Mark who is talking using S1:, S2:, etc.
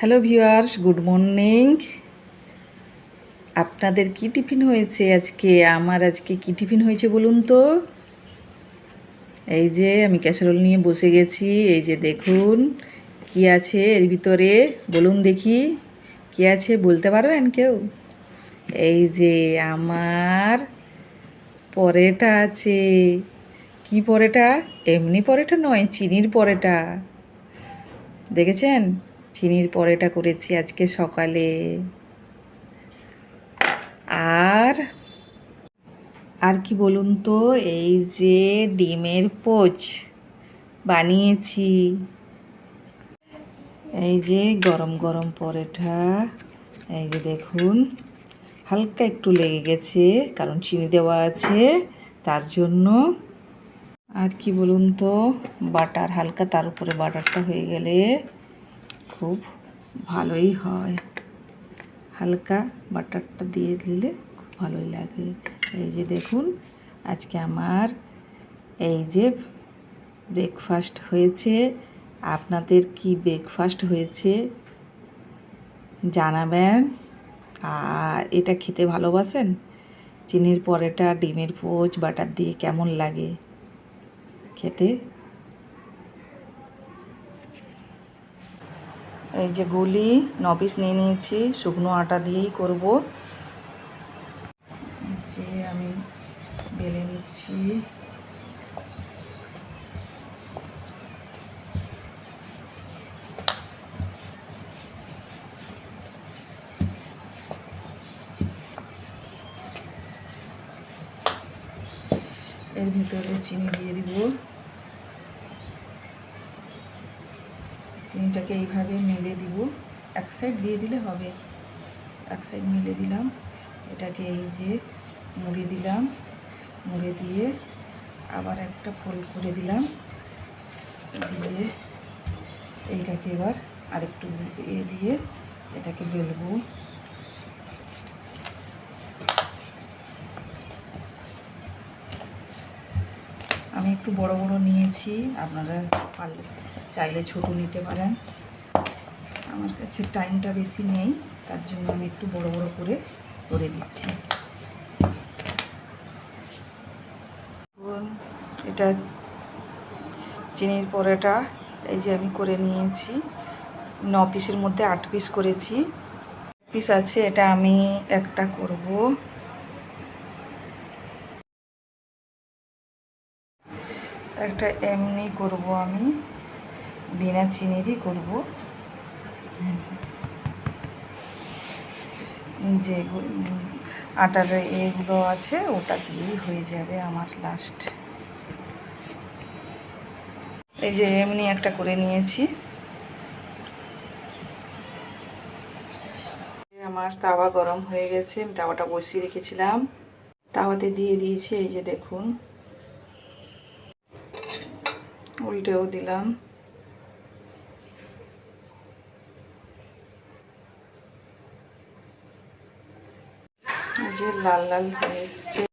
S1: Hello viewers, good morning. আপনাদের কি tiffin হয়েছে আজকে? আমার আজকে কি টিফিন হয়েছে বলুন তো? এই যে আমি ক্যাসারোল নিয়ে বসে গেছি। এই যে দেখুন, কি আছে এর ভিতরে? বলুন দেখি, কি আছে বলতে পারবেন কেউ? এই যে আমার পরেটা আছে। কি পরেটা? এমনি পরেটা নয়, চিনির পরেটা। দেখেছেন? চিনির পরেটা করেছি আজকে সকালে। আর আর কি বলুন তো, এই যে ডিমের পোচ বানিয়েছি। এই যে গরম গরম পরোটা, এই যে দেখুন, হালকা একটু লেগে গেছে, কারণ চিনি দেওয়া আছে, তার জন্য। আর কি বলুন তো, বাটার, হালকা তার উপরে বাটারটা হয়ে গেলে খুব ভালোই হয়। হালকা বাটারটা দিয়ে দিলে খুব ভালোই লাগে। এই যে দেখুন, আজকে আমার এই যে ব্রেকফাস্ট হয়েছে। আপনাদের কি ব্রেকফাস্ট হয়েছে জানাবেন? আর এটা খেতে ভালোবাসেন? চিনির পরেটা, ডিমের পোচ, বাটার দিয়ে কেমন লাগে? খেতে এই যে গুলি নপিস নিয়ে নিয়েছি, শুকনো আটা দিয়েই করব। যে আমি বেলে নিচ্ছি। এর ভিতরে চিনি দিয়ে দিব। চিনিটাকে এইভাবে মেলে দিব। এক সাইড দিয়ে দিলে হবে। এক সাইড মেলে দিলাম। এটাকে এই যে মুড়ে দিলাম। মুড়ে দিয়ে আবার একটা ফোল্ড করে দিলাম। দিয়ে এইটাকে এবার আরেকটু এ দিয়ে এটাকে বেলবো। আমি একটু বড় বড় নিয়েছি। আপনারা পারলে চাইলে ছোট নিতে পারেন। আমার কাছে টাইমটা বেশি নেই, তার জন্য আমি একটু বড় বড় করে করে দিচ্ছি। এটা চিনির পরোটা, এই যে আমি করে নিয়েছি। ন পিসের মধ্যে আট পিস করেছি। পিস আছে, এটা আমি একটা করব। একটা এমনি করব আমি। বিনা চিনিরই করব। যে। আটার এগুলো আছে, ওটা দিয়েই হয়ে যাবে আমার লাস্ট এই যে এমনি একটা করে নিয়েছি। আমার তাওয়া গরম হয়ে গেছে, আমি তাওয়াটা বসিয়ে রেখেছিলাম। তাওয়াতে দিয়ে দিয়েছি, এই যে দেখুন। উল্টেও দিলাম এই যে লাল লাল হয়ে এসছে।